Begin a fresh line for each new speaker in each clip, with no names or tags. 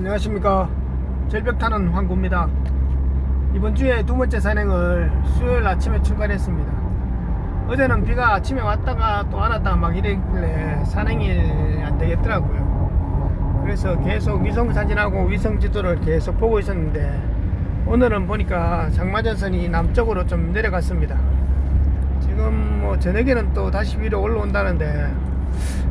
안녕하십니까. 절벽 타는 황구입니다. 이번 주에 두 번째 산행을 수요일 아침에 출발했습니다. 어제는 비가 아침에 왔다가 또 안 왔다가 막 이랬길래 산행이 안 되겠더라고요. 그래서 계속 위성 사진하고 위성 지도를 계속 보고 있었는데 오늘은 보니까 장마전선이 남쪽으로 좀 내려갔습니다. 지금 뭐 저녁에는 또 다시 위로 올라온다는데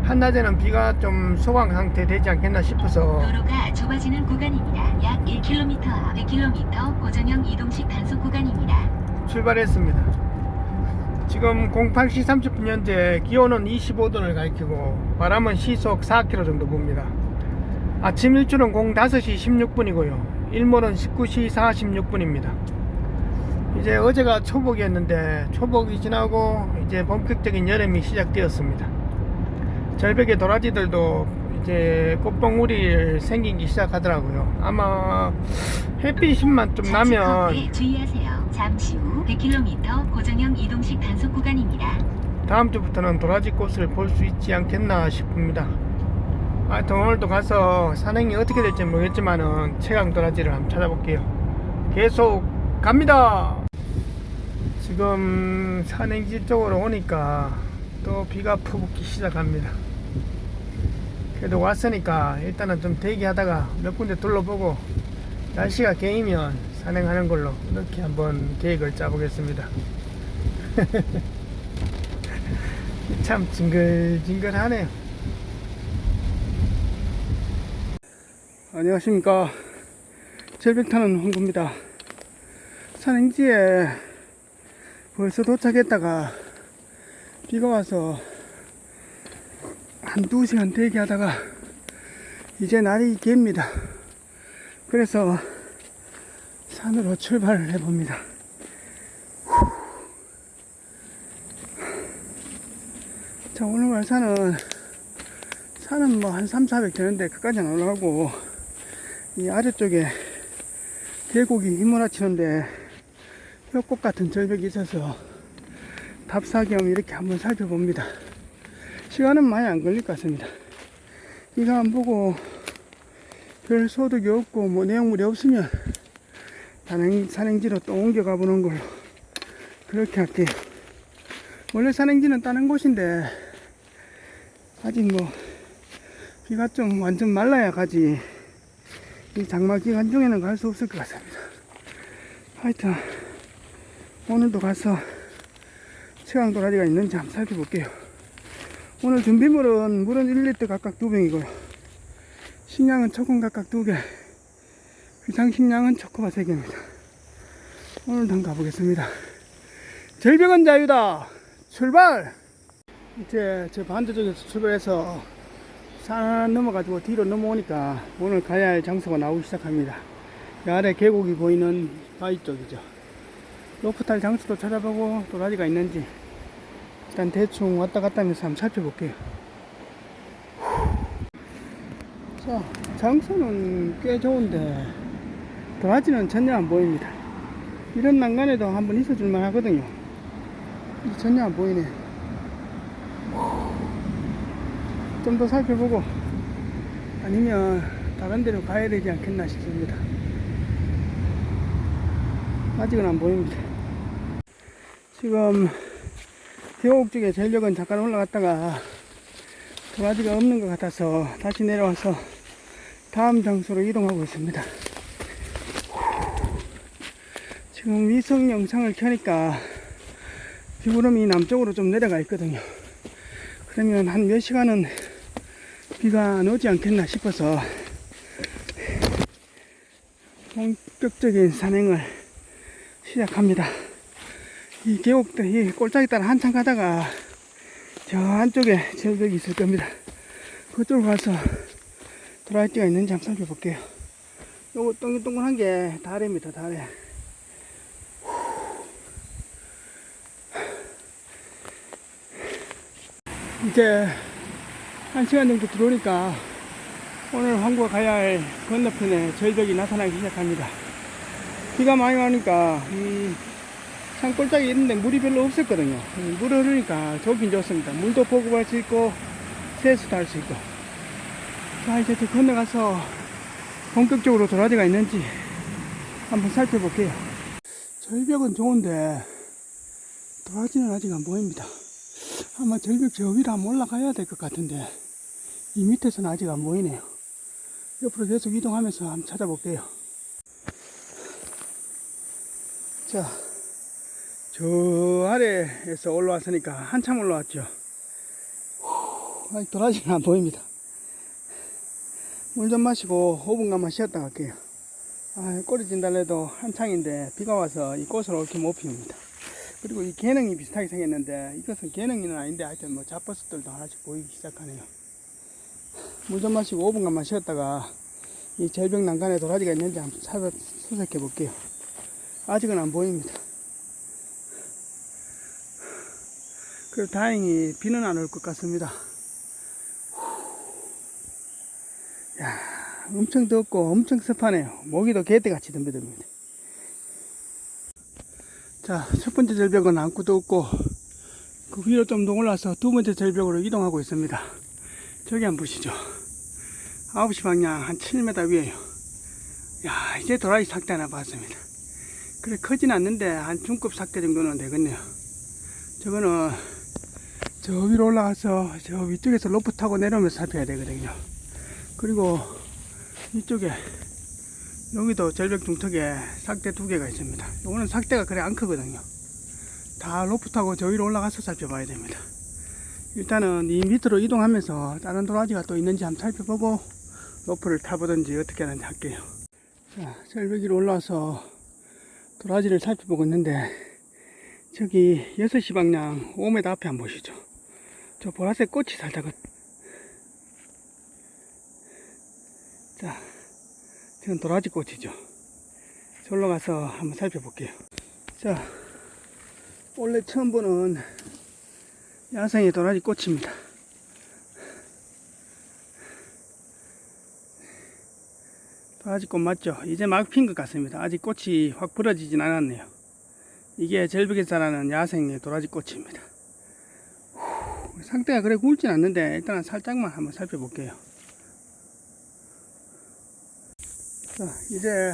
한낮에는 비가 좀 소강 상태 되지 않겠나 싶어서
도로가 좁아지는 구간입니다. 약 1km, 100km 고전형 이동식 단속 구간입니다.
출발했습니다. 지금 08시 30분 현재 기온은 25도를 가리키고 바람은 시속 4km 정도 붑니다. 아침 일출은 05시 16분이고요. 일몰은 19시 46분입니다. 이제 어제가 초복이었는데 초복이 지나고 이제 본격적인 여름이 시작되었습니다. 절벽의 도라지들도 이제 꽃봉우리 생기기 시작하더라고요. 아마 햇빛만 좀 나면
주의하세요. 잠시 후 100km 고전형 이동식 단속 구간입니다.
다음 주부터는 도라지 꽃을 볼 수 있지 않겠나 싶습니다. 하여튼 오늘도 가서 산행이 어떻게 될지 모르겠지만은 최강 도라지를 한번 찾아볼게요. 계속 갑니다. 지금 산행지 쪽으로 오니까 또 비가 푸붓기 시작합니다. 그래도 왔으니까 일단은 좀 대기하다가 몇 군데 둘러보고 날씨가 개이면 산행하는 걸로 이렇게 한번 계획을 짜보겠습니다. 참 징글징글하네요. 안녕하십니까. 절벽 타는 홍구입니다. 산행지에 벌써 도착했다가 비가 와서 한 두 시간 대기하다가 이제 날이 갭니다. 그래서 산으로 출발을 해봅니다. 자, 오늘 갈 산은, 산은 뭐 한 3, 400 되는데, 그까지는 올라가고, 이 아래쪽에 계곡이 휘몰아치는데, 협곡 같은 절벽이 있어서, 답사 겸 이렇게 한번 살펴봅니다. 시간은 많이 안 걸릴 것 같습니다. 이거 안 보고, 별 소득이 없고, 뭐 내용물이 없으면, 산행, 산행지로 또 옮겨가 보는 걸로, 그렇게 할게요. 원래 산행지는 다른 곳인데 아직 뭐 비가 좀 완전 말라야 가지 이 장마 기간 중에는 갈 수 없을 것 같습니다 하여튼 오늘도 가서 체강 도라지가 있는지 한번 살펴볼게요 오늘 준비물은 물은 1리터 각각 2병이고요 식량은 초코 각각 2개 비상식량은 초코바 3개입니다 오늘도 한번 가보겠습니다 절벽은 자유다 출발! 이제 저 반대쪽에서 출발해서 산 넘어가지고 뒤로 넘어오니까 오늘 가야 할 장소가 나오기 시작합니다. 이 아래 계곡이 보이는 바위 쪽이죠. 로프탈 장소도 찾아보고 도라지가 있는지 일단 대충 왔다 갔다 하면서 한번 살펴볼게요. 자, 장소는 꽤 좋은데 도라지는 전혀 안 보입니다. 이런 난간에도 한번 있어줄만 하거든요. 전혀 안 보이네. 좀 더 살펴보고 아니면 다른 데로 가야 되지 않겠나 싶습니다. 아직은 안 보입니다. 지금 계곡 쪽에 전력은 잠깐 올라갔다가 도라지가 없는 것 같아서 다시 내려와서 다음 장소로 이동하고 있습니다. 지금 위성 영상을 켜니까 비구름이 남쪽으로 좀 내려가 있거든요. 그러면 한 몇 시간은 비가 안 오지 않겠나 싶어서 본격적인 산행을 시작합니다. 이 계곡, 이 꼴짝이 따라 한참 가다가 저 안쪽에 절벽이 있을 겁니다. 그쪽으로 가서 도라지가 있는지 한번 살펴볼게요. 요거 동글동글한 게 다래입니다, 다래. 이제 한 시간 정도 들어오니까 오늘 황구가 가야 할 건너편에 절벽이 나타나기 시작합니다. 비가 많이 와니까 이 산골짜기 있는데 물이 별로 없었거든요. 물 흐르니까 좋긴 좋습니다. 물도 보급할 수 있고 세수도 할 수 있고. 자 이제 저 건너가서 본격적으로 도라지가 있는지 한번 살펴볼게요. 절벽은 좋은데 도라지는 아직 안 보입니다. 아마 절벽 저 위로 한번 올라가야 될 것 같은데 이 밑에서는 아직 안 보이네요. 옆으로 계속 이동하면서 한번 찾아볼게요. 자, 저 아래에서 올라왔으니까 한참 올라왔죠. 후, 아직 도라지는 안 보입니다. 물 좀 마시고 5분간만 쉬었다 갈게요. 아, 꼬리 진달래도 한창인데 비가 와서 이 꽃을 이렇게 못 피웁니다. 그리고 이 개능이 비슷하게 생겼는데 이것은 개능이는 아닌데 하여튼 뭐 잡버섯들도 하나씩 보이기 시작하네요. 물 좀 마시고 5분간만 쉬었다가 이 절벽 난간에 도라지가 있는지 한번 찾아 수색해 볼게요. 아직은 안 보입니다. 그래도 다행히 비는 안 올 것 같습니다. 야, 엄청 덥고 엄청 습하네요. 모기도 개떼같이 덤벼듭니다. 자, 첫 번째 절벽은 아무것도 없고, 그 위로 좀 더 올라서 두 번째 절벽으로 이동하고 있습니다. 저기 한번 보시죠. 9시 방향 한 7m 위에요. 야, 이제 도라이 삭대 하나 봤습니다. 그래, 크진 않는데 한 중급 삭대 정도는 되겠네요. 저거는 저 위로 올라가서 저 위쪽에서 로프 타고 내려오면서 살펴야 되거든요. 그리고 이쪽에 여기도 절벽 중턱에 삭대 두 개가 있습니다. 이거는 삭대가 그래 안 크거든요. 다 로프 타고 저 위로 올라가서 살펴봐야 됩니다. 일단은 이 밑으로 이동하면서 다른 도라지가 또 있는지 한번 살펴보고 로프를 타보든지 어떻게 하는지 할게요. 자, 절벽 위로 올라와서 도라지를 살펴보고 있는데 저기 6시 방향 5m 앞에 한번 보시죠. 저 보라색 꽃이 살짝 자, 지금 도라지 꽃이죠. 저로 가서 한번 살펴볼게요. 자, 원래 처음 보는 야생의 도라지 꽃입니다. 도라지 꽃 맞죠? 이제 막 핀 것 같습니다. 아직 꽃이 확 부러지진 않았네요. 이게 절벽에 자라는 야생의 도라지 꽃입니다. 후, 상태가 그래 굵진 않는데 일단은 살짝만 한번 살펴볼게요. 자, 이제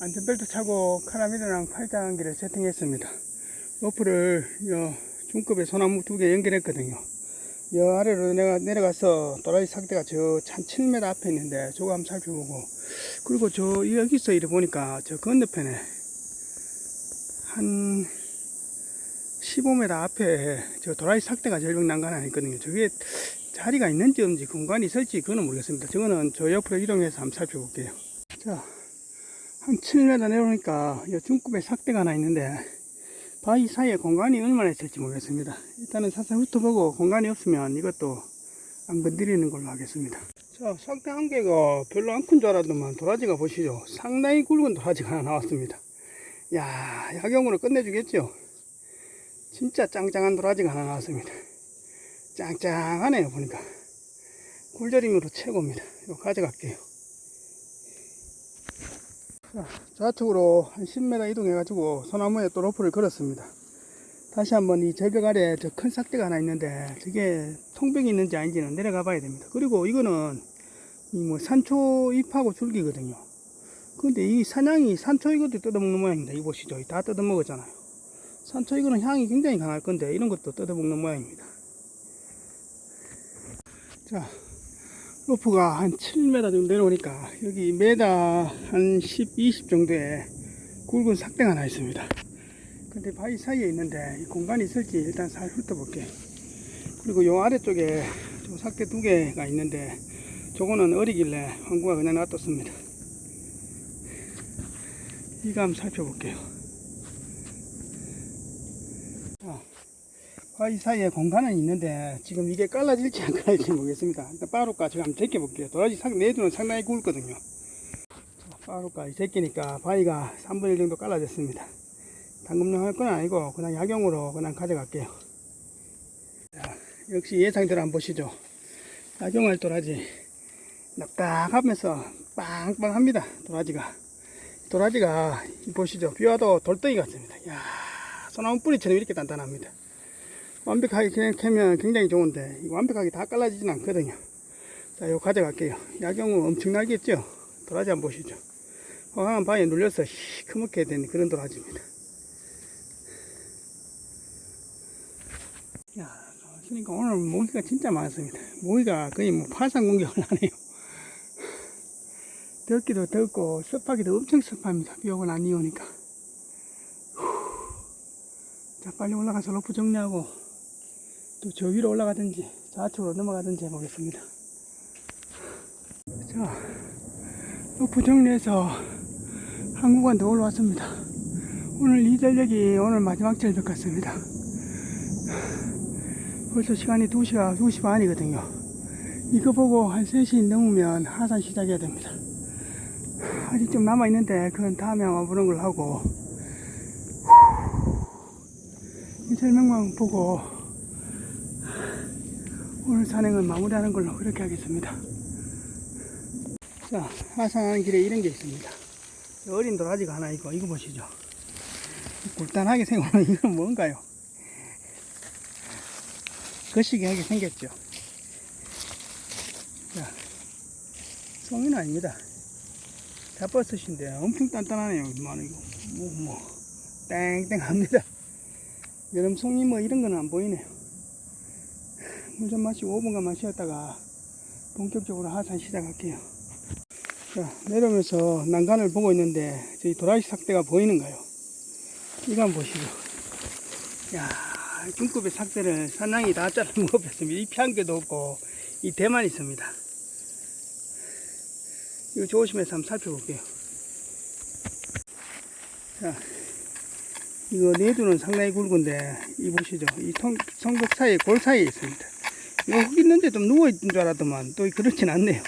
안전벨트 차고 카라미드랑 팔짱기를 세팅했습니다. 로프를 요 중급에 소나무 두 개 연결했거든요. 여 아래로 내가 내려가서 도라지 상대가 저 한 7m 앞에 있는데 저거 한번 살펴보고 그리고 저 여기서 이래 보니까 저 건너편에 한 15m 앞에 저 도라지 삭대가 절벽 난간 안에 있거든요. 저게 자리가 있는지 없는지 공간이 있을지 그거는 모르겠습니다. 저거는 저 옆으로 이동해서 한번 살펴볼게요. 자, 한 7m 내려오니까 이 중급에 삭대가 하나 있는데 바위 사이에 공간이 얼마나 있을지 모르겠습니다. 일단은 살살 훑어보고 공간이 없으면 이것도 안 건드리는 걸로 하겠습니다. 자, 삭대 한 개가 별로 안 큰 줄 알았더만 도라지가 보시죠. 상당히 굵은 도라지가 하나 나왔습니다. 야, 야경으로 끝내주겠죠? 진짜 짱짱한 도라지가 하나 나왔습니다. 짱짱하네요, 보니까. 굴절임으로 최고입니다. 이거 가져갈게요. 자, 좌측으로 한 10m 이동해가지고 소나무에 또 로프를 걸었습니다. 다시 한번 이 절벽 아래 저 큰 삭대가 하나 있는데 저게 통병이 있는지 아닌지는 내려가 봐야 됩니다. 그리고 이거는 이 뭐 산초 잎하고 줄기거든요. 근데 이 사냥이 산초 이것도 뜯어먹는 모양입니다. 이거 보시죠. 다 뜯어먹었잖아요. 산초 이거는 향이 굉장히 강할 건데 이런 것도 뜯어먹는 모양입니다. 자, 로프가 한 7m 정도 내려오니까 여기 메다 한 10, 20 정도의 굵은 삭대가 하나 있습니다. 근데 바위 사이에 있는데 이 공간이 있을지 일단 살 훑어볼게요. 그리고 요 아래쪽에 저 삭대 두 개가 있는데 저거는 어리길래 황구가 그냥 놔뒀습니다. 한번 살펴볼게요. 바위 사이에 공간은 있는데 지금 이게 깔라질지 안 깔라질지 모르겠습니다. 일단 빠루가 제가 한번 제껴볼게요. 도라지 상, 내두는 상당히 굵거든요. 자, 빠루까지 제끼니까 바위가 3분의 1 정도 깔라졌습니다. 당금용 할 건 아니고 그냥 약용으로 그냥 가져갈게요. 자, 역시 예상대로 한번 보시죠. 약용할 도라지 낙딱하면서 빵빵합니다. 도라지가 도라지가 보시죠. 비와도 돌덩이 같습니다. 야 소나무 뿌리처럼 이렇게 단단합니다. 완벽하게 그냥 캐면 굉장히 좋은데 완벽하게 다 깔라지진 않거든요. 자, 이거 가져갈게요. 야경은 엄청나겠죠? 도라지 한번 보시죠. 황황한 바위에 눌려서 시커멓게 된 그런 도라지입니다. 야, 그러니까 오늘 모기가 진짜 많습니다. 모기가 거의 뭐 파상 공격을 하네요. 덥기도 덥고 습하기도 엄청 습합니다. 비 오고 난 이오니까. 자, 빨리 올라가서 로프 정리하고 또 저 위로 올라가든지 좌측으로 넘어가든지 해보겠습니다. 자, 로프 정리해서 한 구간 더 올라왔습니다. 오늘 이 전력이 오늘 마지막 전력 같습니다. 벌써 시간이 2시가, 2시 반이거든요. 이거 보고 한 3시 넘으면 하산 시작해야 됩니다. 아직 좀 남아있는데, 그건 다음에 아마 보는 걸로 하고, 이 설명만 보고, 오늘 산행은 마무리하는 걸로 그렇게 하겠습니다. 자, 하산하는 길에 이런 게 있습니다. 어린 도라지가 하나 있고, 이거 보시죠. 굴단하게 생긴 이건 뭔가요? 거시기하게 생겼죠. 자, 송이는 아닙니다. 잡버섯인데 엄청 단단하네요. 뭐, 이거. 뭐, 뭐, 땡땡합니다. 여름 송이 뭐 이런 거는 안 보이네요. 물좀 마시고 5분간 마시었다가 본격적으로 하산 시작할게요. 자, 내려오면서 난간을 보고 있는데 저희 도라지 삭대가 보이는가요? 이거 보시죠. 야, 중급의 삭대를 산낭이 다 자르는 거 없었습니다. 잎이 한 개도 없고 이 대만 있습니다. 이거 조심해서 한번 살펴볼게요. 자, 이거 내두는 상당히 굵은데 이 보시죠. 이 성, 성벽 사이에 골 사이에 있습니다. 이거 흙 있는데 좀 누워있는 줄 알았더만 또 그렇진 않네요.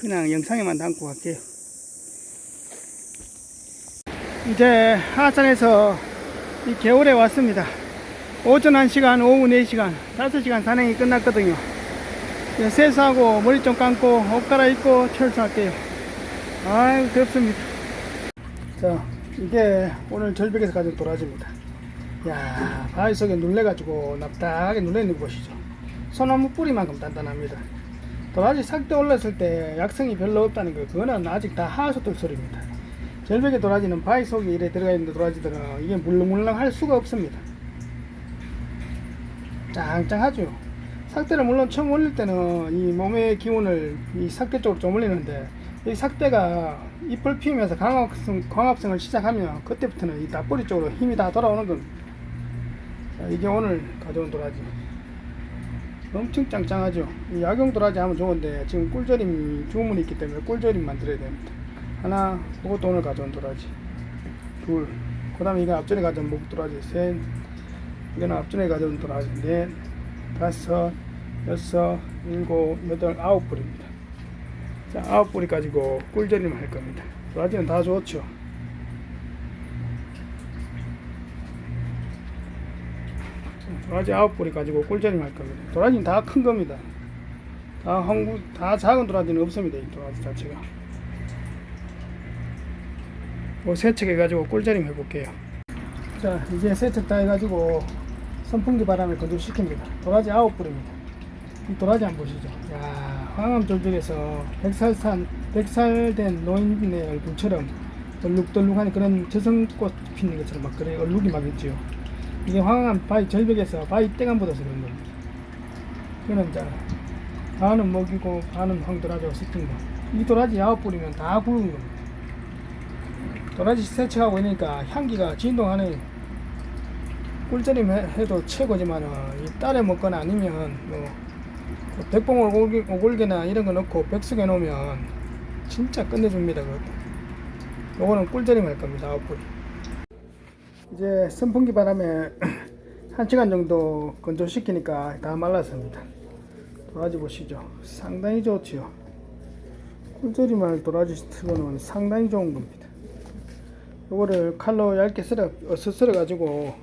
그냥 영상에만 담고 갈게요. 이제 하산에서 이 겨울에 왔습니다. 오전 1시간, 오후 4시간, 5시간 산행이 끝났거든요. 이제 세수하고 머리 좀 감고 옷 갈아입고 철수할게요. 아유, 덥습니다. 자, 이게 오늘 절벽에서 가진 도라지입니다. 야, 바위 속에 눌려가지고 납작하게 눌려있는 거 보시죠. 소나무 뿌리만큼 단단합니다. 도라지 삭대 올랐을 때 약성이 별로 없다는 거, 그거는 아직 다 하수들 소리입니다. 절벽의 도라지는 바위 속에 이래 들어가 있는 도라지들은 이게 물렁물렁 할 수가 없습니다. 짱짱하죠. 삭대를 물론 처음 올릴 때는 이 몸의 기운을 이 삭대 쪽으로 좀 올리는데 이 삭대가 잎을 피우면서 광합성, 광합성을 시작하면 그때부터는 이 다뿌리 쪽으로 힘이 다 돌아오는 겁니다. 자, 이게 오늘 가져온 도라지. 엄청 짱짱하죠. 이 약용 도라지 하면 좋은데 지금 꿀절임 주문이 있기 때문에 꿀절임 만들어야 됩니다. 하나, 이것도 오늘 가져온 도라지. 둘, 그 다음에 이건 앞전에 가져온 목 도라지. 셋, 이거는 앞전에 가져온 도라지. 넷, 다섯, 여섯, 일곱, 여덟, 아홉 뿌리입니다. 자, 아홉 뿌리 가지고 꿀절임 할 겁니다. 도라지는 다 좋죠. 도라지 아홉 뿌리 가지고 꿀절임 할 겁니다. 도라지는 다 큰 겁니다. 다 한국, 다 작은 도라지는 없습니다. 이 도라지 자체가. 뭐 세척 해가지고 꿀절임 해볼게요. 자, 이제 세척 다 해가지고 선풍기 바람을 건조시킵니다. 도라지 아홉 뿌입니다. 이 도라지 한번 보시죠. 야, 황암 절벽에서 백살산, 백살된 노인의 얼굴처럼 얼룩덜룩한 그런 저성꽃 피는 것처럼 막 그래 얼룩이 막 있지요. 이게 황암 바위 절벽에서 바위 때가 묻어서 그런 겁니다. 그는 이제 반은 먹이고 반은 황도라지고 섞인 거. 이 도라지 아홉 뿌리면 다 굵은 겁니다. 도라지 세척하고 있으니까 향기가 진동하네요. 꿀절임 해- 해도 최고지만은 이 딸에 먹거나 아니면 뭐 백봉 오골개, 오골개나 이런 거 넣고 백숙에 놓으면 진짜 끝내줍니다 그것도 요거는 꿀절임 할 겁니다 아홉 뿌리 이제 선풍기 바람에 한 시간 정도 건조시키니까 다 말랐습니다 도라지 보시죠 상당히 좋지요 꿀절임할 도라지 트거는 상당히 좋은 겁니다 요거를 칼로 얇게 썰어, 어, 썰어 가지고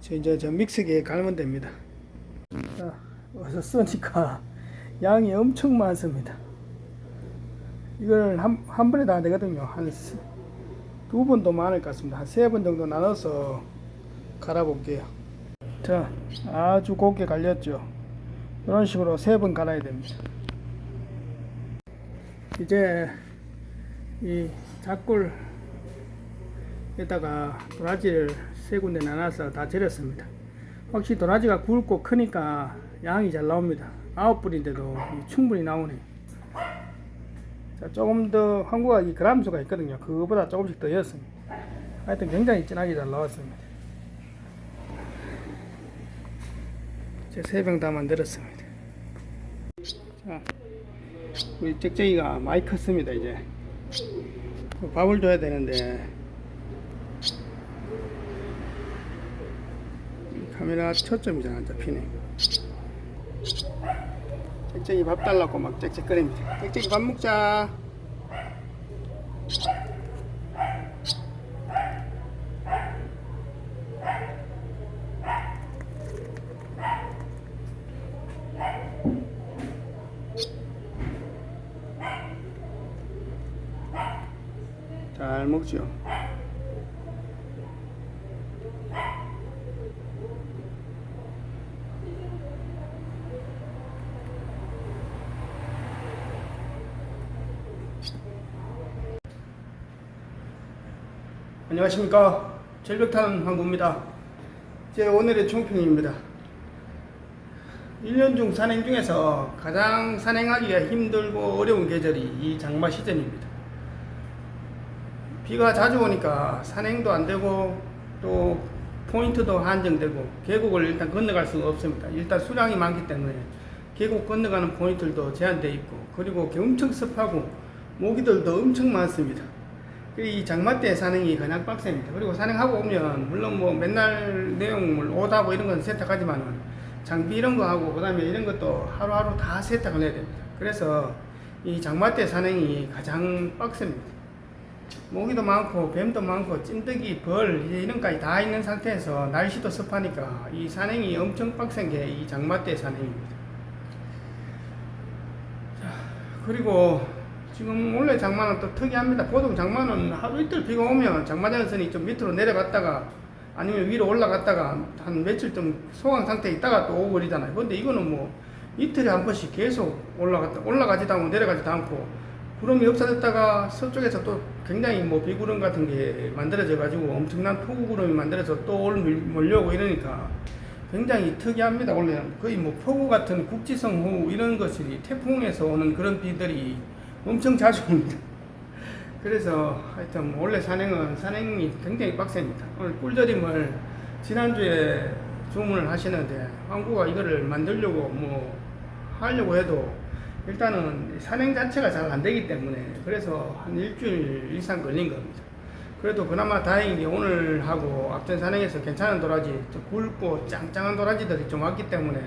저 이제 저 믹서기에 갈면 됩니다. 자, 어서 쓰니까 양이 엄청 많습니다. 이걸 한, 한 번에 다 되거든요. 한 두 번도 많을 것 같습니다. 한 세 번 정도 나눠서 갈아볼게요. 자, 아주 곱게 갈렸죠. 이런 식으로 세 번 갈아야 됩니다. 이제 이 작골에다가 도라지를 세 군데 나눠서 다 절였습니다. 확실히 도라지가 굵고 크니까 양이 잘 나옵니다. 아홉 불인데도 충분히 나오네. 자, 조금 더 한국가 이 그람 수가 있거든요. 그거보다 조금씩 더 였습니다. 하여튼 굉장히 진하게 잘 나왔습니다. 제 세 병 다 만들었습니다. 자, 우리 짹짹이가 많이 컸습니다, 이제. 밥을 줘야 되는데, 이 카메라 초점이 잘 안 잡히네. 짹짹이 밥 달라고 막 짹짹거립니다. 짹짹이 밥 먹자. 잘 먹죠. 안녕하십니까. 절벽타는 항구입니다. 제 오늘의 총평입니다. 1년 중 산행 중에서 가장 산행하기가 힘들고 어려운 계절이 이 장마 시즌입니다. 비가 자주 오니까 산행도 안 되고 또 포인트도 한정되고 계곡을 일단 건너갈 수가 없습니다. 일단 수량이 많기 때문에 계곡 건너가는 포인트들도 제한되어 있고 그리고 엄청 습하고 모기들도 엄청 많습니다. 이 장마 때 산행이 가장 빡셉니다. 그리고 산행하고 오면 물론 뭐 맨날 내용물 옷하고 이런 건 세탁하지만은 장비 이런 거 하고 그다음에 이런 것도 하루하루 다 세탁을 해야 됩니다. 그래서 이 장마 때 산행이 가장 빡셉니다. 모기도 많고 뱀도 많고 찐득이 벌 이런 까지 다 있는 상태에서 날씨도 습하니까 이 산행이 엄청 빡센 게 이 장마 때 산행입니다. 자, 그리고 지금 원래 장마는 또 특이합니다. 보통 장마는 하루 이틀 비가 오면 장마전선이 좀 밑으로 내려갔다가 아니면 위로 올라갔다가 한 며칠 좀 소강 상태에 있다가 또 오고 그러잖아요. 근데 이거는 뭐 이틀에 한 번씩 계속 올라갔다 올라가지도 않고 내려가지도 않고 구름이 없어졌다가 서쪽에서 또 굉장히 뭐 비구름 같은 게 만들어져 가지고 엄청난 폭우 구름이 만들어서 또 올 몰려오고 이러니까 굉장히 특이합니다. 원래 거의 뭐 폭우 같은 국지성 호우 이런 것이 태풍에서 오는 그런 비들이 엄청 자주 옵니다. 그래서 하여튼 뭐 원래 산행은 산행이 굉장히 빡셉니다. 오늘 꿀절임을 지난주에 주문을 하시는데 항구가 이거를 만들려고 뭐 하려고 해도 일단은 산행 자체가 잘 안 되기 때문에 그래서 한 일주일 이상 걸린 겁니다. 그래도 그나마 다행인 게 오늘 하고 앞전 산행에서 괜찮은 도라지, 좀 굵고 짱짱한 도라지들이 좀 왔기 때문에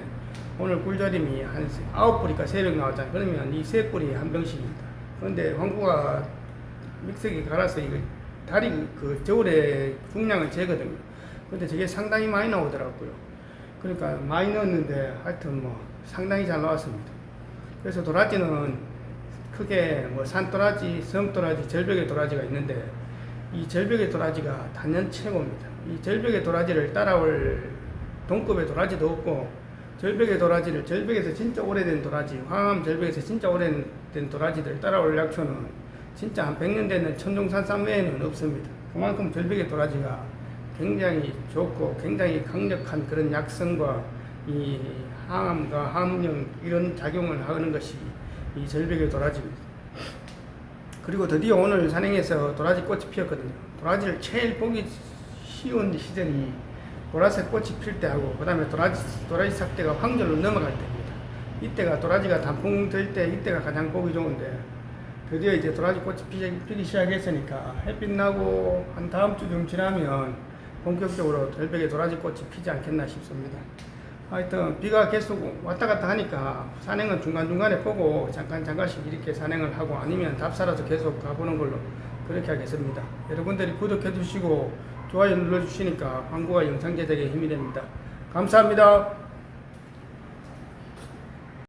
오늘 꿀절임이 한 아홉 뿌리가 세병 나왔잖아요. 그러면 이세 뿌리 한 병씩입니다. 그런데 황구가 믹서기 갈아서 이거 다리 그 저울에 중량을 재거든요. 근데 저게 상당히 많이 나오더라고요. 그러니까 많이 넣었는데 하여튼 뭐 상당히 잘 나왔습니다. 그래서 도라지는 크게 뭐 산도라지, 섬도라지, 절벽의 도라지가 있는데 이 절벽의 도라지가 단연 최고입니다. 이 절벽의 도라지를 따라올 동급의 도라지도 없고 절벽의 도라지를 절벽에서 진짜 오래된 도라지, 황암 절벽에서 진짜 오래된 도라지들 따라올 약초는 진짜 한 100년 되는 천종산삼 외에는 없습니다. 그만큼 절벽의 도라지가 굉장히 좋고 굉장히 강력한 그런 약성과 이 항암과 항염 이런 작용을 하는 것이 이 절벽의 도라지입니다. 그리고 드디어 오늘 산행에서 도라지 꽃이 피었거든요. 도라지를 제일 보기 쉬운 시즌이 보라색 꽃이 필 때하고 그 다음에 도라지, 도라지 삭대가 황절로 넘어갈 때입니다. 이때가 도라지가 단풍 들 때 이때가 가장 보기 좋은데 드디어 이제 도라지 꽃이 피기, 시작했으니까 햇빛 나고 한 다음 주 좀 지나면 본격적으로 절벽에 도라지 꽃이 피지 않겠나 싶습니다. 하여튼 비가 계속 왔다 갔다 하니까 산행은 중간중간에 보고 잠깐 잠깐씩 이렇게 산행을 하고 아니면 답사라서 계속 가보는 걸로 그렇게 하겠습니다. 여러분들이 구독해 주시고 좋아요 눌러 주시니까 광고와 영상 제작에 힘이 됩니다. 감사합니다.